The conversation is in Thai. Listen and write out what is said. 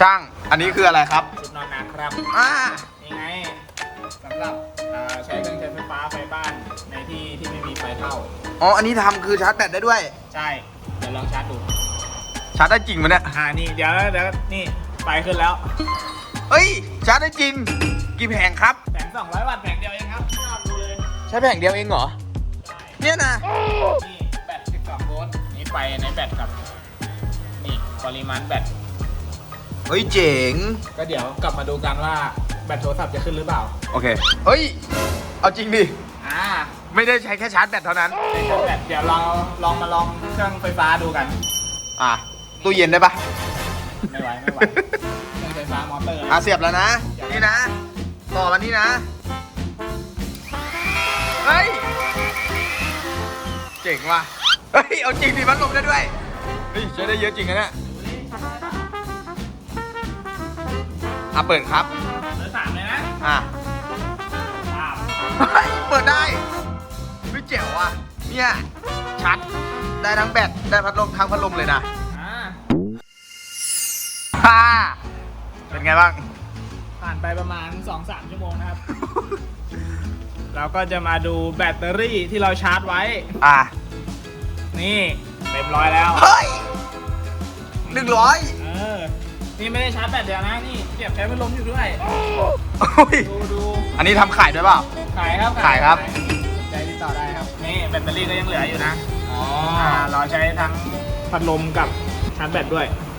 ช่าง อันนี้คืออะไรครับชุดนอนนะครับอ่านี่ไงสำหรับเอ่อใช้เครื่องใช้ไฟฟ้าไฟบ้านในที่ที่ไม่มีไฟเข้า อ๋อ อันนี้ทำคือชาร์จแบตได้ด้วย ใช่ เดี๋ยวลองชาร์จดู ชาร์จได้จริงไหมเนี่ย อ่า นี่ เดี๋ยวเดี๋ยวนี่ไฟขึ้นแล้ว เฮ้ย ชาร์จได้จริง กี่แผงครับ แผง200 วัตต์แผงเดียวเองครับชอบดูเลยใช้แผงเดียวเองเหรอ ใช่เนี่ยนะ นี่แบต12โวลต์นี่ไฟในแบตกับ นี่ปริมาณแบต เฮ้ยเจ๋ง ก็เดี๋ยวกลับมาดูกันว่าแบตโทรศัพท์จะขึ้นหรือเปล่า โอเค เฮ้ย เอาจริงดิ อ่าไม่ได้ใช้แค่ชาร์จแบตเท่านั้น ในเครื่องแบตเดี๋ยวเราลองมาลองเครื่องไฟฟ้าดูกัน อะตู้เย็นได้ปะไม่ไหวไม่ไหวเครื่องไฟฟ้ามอเตอร์อะเสียบแล้วนะ นี่นะ ต่อมานี่นะ เฮ้ย เจ๋งว่ะ เฮ้ย เอาจริงดิพัดลมได้ด้วย เฮ้ยใช้ได้เยอะจริงนะเนี่ย อะเปิดครับเบอร์สามเลยนะอะ สามเฮ้ยเปิดได้ไม่เจ๋วอะ เนี่ยชัด ได้ทั้งแบต ได้พัดลมทั้งพัดลมเลยนะอ่าฮ่าเป็นไงบ้าง ผ่านไปประมาณ 2-3 ชั่วโมงนะครับ เราก็จะมาดูแบตเตอรี่ที่เราชาร์จไว้ อะ นี่ เต็มร้อยแล้ว เฮ้ยหนึ่งร้อยเออ นี่ไม่ได้ชาร์จแบตเดียวนะ นี่เสียบใช้พัดลมอยู่ด้วยดูดูอันนี้ทำขายด้วยเปล่า ขายครับขายครับ ใจติดต่อได้ครับ นี่แบตเตอรี่ก็ยังเหลืออยู่นะอ๋ออ่าเราใช้ทั้งพัดลมกับชาร์จแบตด้วย